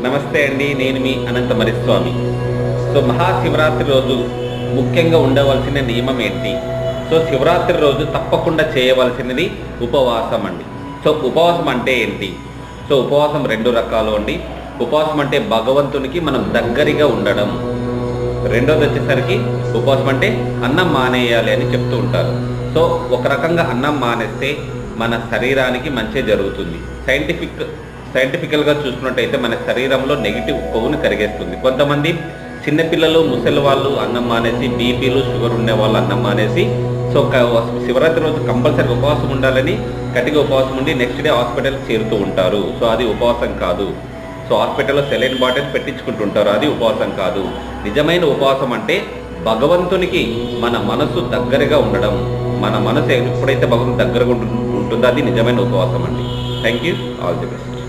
నమస్తే అండి నేను మీ అనంత మరిస్వామి సో మహాశివరాత్రి రోజు ముఖ్యంగా ఉండవలసిన నియమం ఏంటి? సో శివరాత్రి రోజు తప్పకుండా చేయవలసినది ఉపవాసం అండి. సో ఉపవాసం అంటే ఏంటి? సో ఉపవాసం రెండు రకాలు అండి. ఉపవాసం అంటే భగవంతునికి మనం దగ్గరగా ఉండడం. రెండోది వచ్చేసరికి ఉపవాసం అంటే అన్నం మానేయాలి అని చెప్తూ ఉంటారు. సో ఒక రకంగా అన్నం మానేస్తే మన శరీరానికి మంచి జరుగుతుంది. సైంటిఫిక్ సైంటిఫికల్గా చూసుకున్నట్టయితే మన శరీరంలో నెగిటివ్ కొవ్వును కరిగేస్తుంది. కొంతమంది చిన్నపిల్లలు ముసలి వాళ్ళు అన్నం మానేసి బీపీలు షుగర్ ఉండే వాళ్ళు అన్నం మానేసి సో శివరాత్రి రోజు కంపల్సరీ ఉపవాసం ఉండాలని గట్టిగా ఉపవాసం ఉండి నెక్స్ట్ డే హాస్పిటల్కి చేరుతూ ఉంటారు. సో అది ఉపవాసం కాదు. సో హాస్పిటల్లో సెలైన్ బాటిల్స్ పెట్టించుకుంటుంటారు. అది ఉపవాసం కాదు. నిజమైన ఉపవాసం అంటే భగవంతునికి మన మనసు దగ్గరగా ఉండడం. మన మనసు ఎప్పుడైతే భగవంతు దగ్గరగా ఉంటుందో అది నిజమైన ఉపవాసం అండి. Thank you all the best